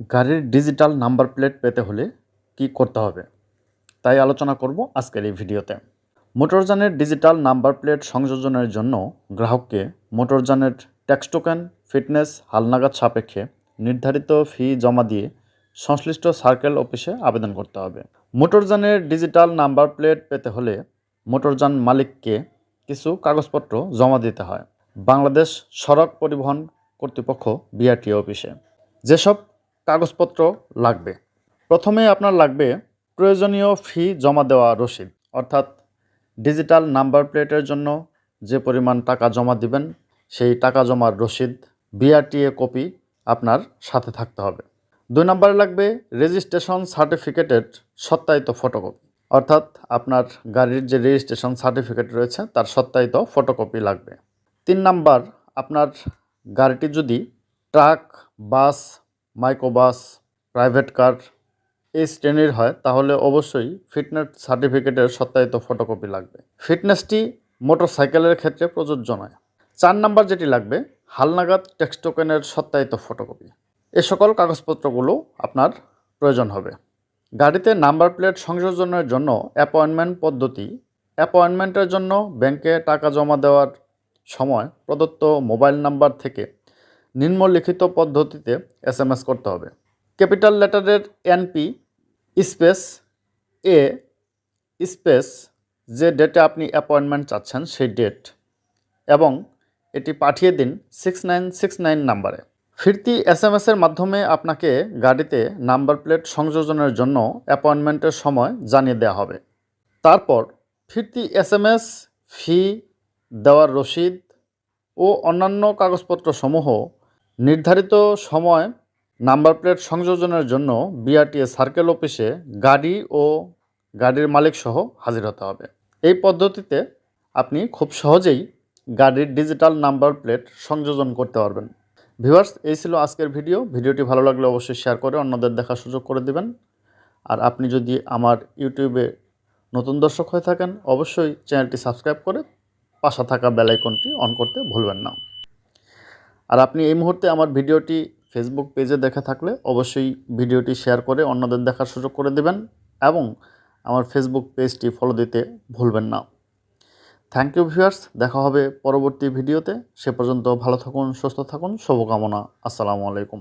গাড়ির digital number plate পেতে হলে কি করতে হবে? তাই আলোচনা করব আজকের এই ভিডিওতে। মোটরযানের ডিজিটাল নাম্বার প্লেট সংযোজনের জন্য গ্রাহককে মোটরযানের ট্যাক্স টোকেন ফিটনেস হালনাগাদ সাপেক্ষে নির্ধারিত ফি জমা দিয়ে সংশ্লিষ্ট সার্কেল অফিসে আবেদন করতে হবে। মোটরযানের ডিজিটাল নাম্বার প্লেট পেতে হলে মোটরযান মালিককে কিছু কাগজপত্র জমা দিতে হয়। বাংলাদেশ সড়ক পরিবহন কর্তৃপক্ষ বিআরটি অফিসে যেসব কাগজপত্র লাগবে। প্রথমে আপনার লাগবে প্রয়োজনীয় ফি জমা দেওয়া রসিদ, অর্থাৎ ডিজিটাল নাম্বার প্লেটের জন্য যে পরিমাণ টাকা জমা দিবেন, সেই টাকা জমার রসিদ, বিআরটিএ কপি আপনার সাথে থাকতে হবে। দুই নম্বরে লাগবে রেজিস্ট্রেশন সার্টিফিকেটের সত্যায়িত ফটোকপি, অর্থাৎ আপনার গাড়ির যে রেজিস্ট্রেশন সার্টিফিকেট রয়েছে, তার সত্যায়িত ফটোকপি লাগবে। তিন নাম্বার, আপনার গাড়িটি যদি truck, bus microbus private car এই শ্রেণির হয়, তাহলে অবশ্যই ফিটনেস সার্টিফিকেটের সত্যায়িত ফটোকপি লাগবে। ফিটনেসটি মোটরসাইকেলের ক্ষেত্রে প্রযোজ্য নয়। চার নাম্বার যেটি লাগবে, হালনাগাদ টেক্সট টোকেনের সত্যায়িত ফটোকপি। এ সকল কাগজপত্রগুলো আপনার প্রয়োজন হবে। গাড়িতে নাম্বার প্লেট সংযোজনের জন্য অ্যাপয়েন্টমেন্ট পদ্ধতি। অ্যাপয়েন্টমেন্টের জন্য ব্যাংকে টাকা জমা দেওয়ার সময় প্রদত্ত মোবাইল নাম্বার থেকে নিম্নলিখিত পদ্ধতিতে এস এম এস করতে হবে। ক্যাপিটাল লেটারের এনপি স্পেস এ স্পেস যে ডেটে আপনি অ্যাপয়েন্টমেন্ট চাচ্ছেন সেই ডেট এবং এটি পাঠিয়ে দিন সিক্স নাইন সিক্স নাইন নাম্বারে ফিরতি এস এম এসের মাধ্যমে আপনাকে গাড়িতে নাম্বার প্লেট সংযোজনের জন্য অ্যাপয়েন্টমেন্টের সময় জানিয়ে দেওয়া হবে। তারপর ফিরতি এস এম এস ফি দেওয়ার রসিদ ও অন্যান্য কাগজপত্রসমূহ নির্ধারিত সময় নাম্বার প্লেট সংযোজনের জন্য বিআরটিএ সার্কেল অফিসে গাড়ি ও গাড়ির মালিক সহ হাজির হতে হবে। এই পদ্ধতিতে আপনি খুব সহজেই গাড়ির ডিজিটাল নাম্বার প্লেট সংযোজন করতে পারবেন। ভিউয়ার্স, এই ছিল আজকের ভিডিও। ভিডিওটি ভালো লাগলে অবশ্যই শেয়ার করে অন্যদের দেখার সুযোগ করে দিবেন। আর আপনি যদি আমার ইউটিউবে নতুন দর্শক হয়ে থাকেন, অবশ্যই চ্যানেলটি সাবস্ক্রাইব করে পাশে থাকা বেল আইকনটি অন করতে ভুলবেন না। আর আপনি এই মুহূর্তে আমার ভিডিওটি ফেসবুক পেজে দেখা থাকলে অবশ্যই ভিডিওটি শেয়ার করে অন্যদের দেখার সুযোগ করে দেবেন এবং আমার ফেসবুক পেজটি ফলো দিতে ভুলবেন না। থ্যাংক ইউ ভিউয়ার্স দেখা হবে পরবর্তী ভিডিওতে। সে পর্যন্ত ভালো থাকুন, সুস্থ থাকুন। শুভকামনা। আসসালামু আলাইকুম।